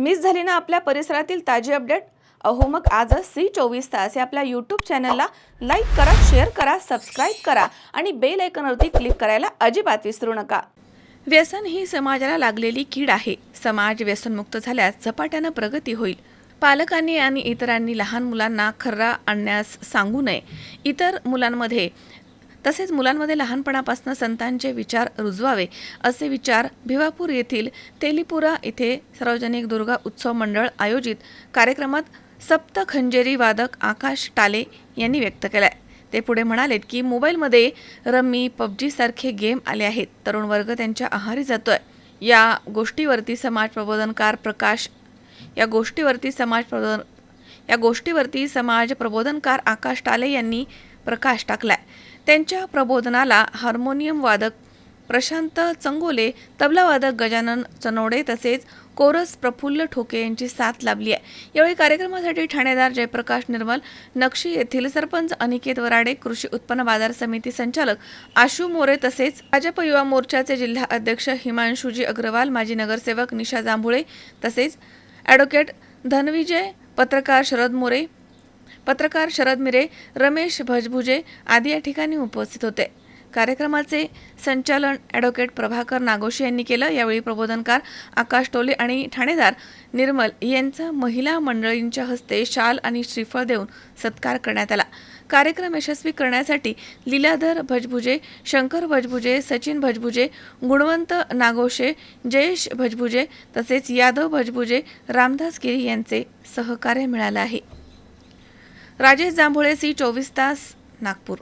Miss झाली ना आपल्या परिसरातील ताजी अपडेट? अहो मग आजच सी चोवीस तास या आपल्या यूट्यूब चॅनलला लाईक करा शेअर करा सबस्क्राईब करा आणि बेल आयकॉनवरती क्लिक करायला अजिबात विसरू नका. व्यसन ही समाजाला लागलेली कीड आहे. समाज व्यसनमुक्त झाल्यास झपाट्यानं प्रगती होईल. पालकांनी आणि इतरांनी लहान मुलांना खर्रा आणण्यास सांगू नये. इतर मुलांमध्ये तसेच मुलांमध्ये लहानपणापासून संतांचे विचार रुजवावे असे विचार भिवापूर येथील तेलिपुरा इथे सार्वजनिक दुर्गा उत्सव मंडळ आयोजित कार्यक्रमात सप्त खंजेरी वादक आकाश टाले यांनी व्यक्त केलाय. ते पुढे म्हणालेत की मोबाईलमध्ये रम्मी पबजी सारखे गेम आले आहेत. तरुण वर्ग त्यांच्या आहारी जातोय. या गोष्टीवरती समाज प्रबोधनकार प्रकाश या गोष्टीवरती समाज प्रबोधन या गोष्टीवरती समाज प्रबोधनकार आकाश टाले यांनी प्रकाश टाकलाय. त्यांच्या प्रबोधनाला हार्मोनियम वादक प्रशांत चंगोले तबलावादक गजानन चनोडे तसेच कोरस प्रफुल्ल ठोके यांची साथ लाभली आहे. यावेळी कार्यक्रमासाठी ठाणेदार जयप्रकाश निर्मल नक्षी येथील सरपंच अनिकेत वराडे कृषी उत्पन्न बाजार समिती संचालक आशू मोरे तसेच भाजप युवा मोर्चाचे जिल्हा अध्यक्ष हिमांशुजी अग्रवाल माजी नगरसेवक निशा जांभुळे तसेच ॲडव्होकेट धनविजय पत्रकार शरद मोरे पत्रकार शरद मिरे रमेश भजभुजे आदी या ठिकाणी उपस्थित होते. कार्यक्रमाचे संचालन ॲडव्होकेट प्रभाकर नागोशी यांनी केलं. यावेळी प्रबोधनकार आकाश टोले आणि ठाणेदार निर्मल यांचा महिला मंडळींच्या हस्ते शाल आणि श्रीफळ देऊन सत्कार करण्यात आला. कार्यक्रम यशस्वी करण्यासाठी लीलाधर भजभुजे शंकर भजभुजे सचिन भजभुजे गुणवंत नागोशे जयेश भजभुजे तसेच यादव भजभुजे रामदास गिरी यांचे सहकार्य मिळालं आहे. राजेश जांभुळे सी चोवीस तास नागपूर.